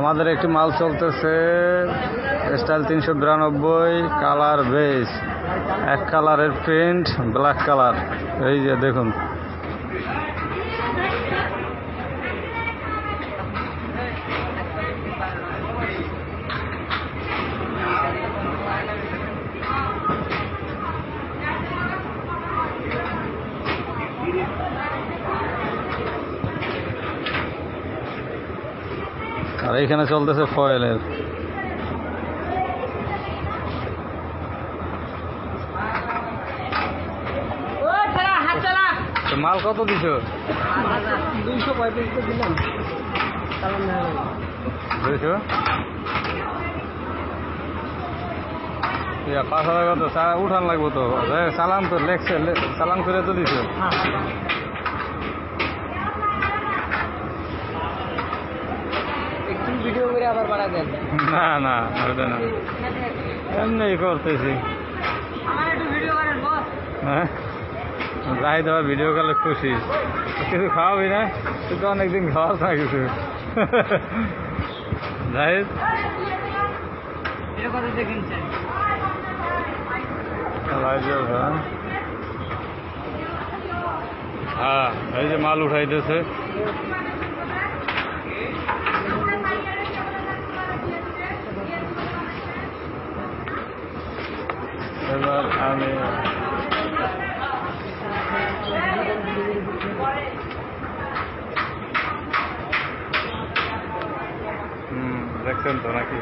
আমাদের একটি মাল চলতেছে স্টাইল তিনশো বিরানব্বই, কালার বেস এক কালারের প্রিন্ট, ব্ল্যাক কালার। এই যে দেখুন। আর এইখানে চলতেছে ফয়েলের। মাল কত দিছ? দুইশো পঁয়ত্রিশ দিলাম। দুইশো? পাঁচ হাজার কত? উঠান লাগবো তো। চালান তো লেখছে চালান করে তো দিছ একটু ভিডিও করে আবার বাড়া দেন? না না এমনি করতেছি। হ্যাঁ? যাই দেওয়া ভিডিও কলে খুশি। কিছু খাওয়াবি না? তুই তো অনেকদিন খাওয়াস না কিছু। দিয়ে কিনছেন হ্যাঁ এই যে মাল উঠাইতেছে। এবার আমি দেখছেন তো নাকি?